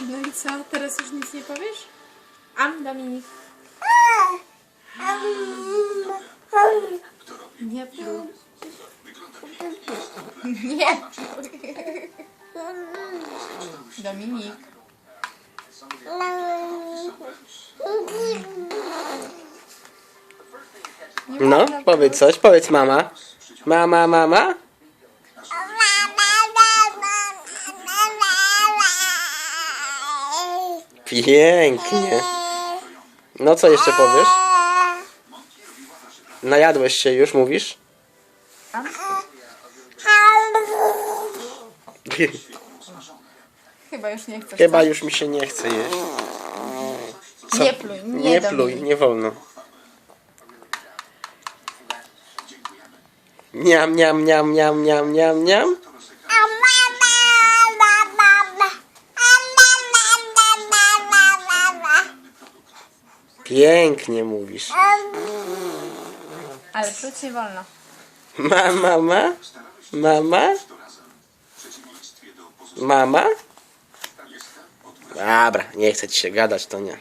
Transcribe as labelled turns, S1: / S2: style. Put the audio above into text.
S1: No i co? Teraz już nic nie powiesz? Am, Dominik. Nie pluj. Nie pluj. Dominik.
S2: No, powiedz coś, powiedz mama. Mama, mama? Pięknie. No co jeszcze powiesz? Najadłeś się już, mówisz?
S1: Chyba już nie chcesz.
S2: Chyba już mi się nie chce jeść. Co?
S1: Nie pluj, nie,
S2: Nie pluj, nie wolno. Niam, niam, niam, niam, niam, niam, niam. Pięknie mówisz.
S1: Ale pluć nie wolno.
S2: Ma, mama? Mama? Mama? Dobra, nie chcę ci się gadać, to nie.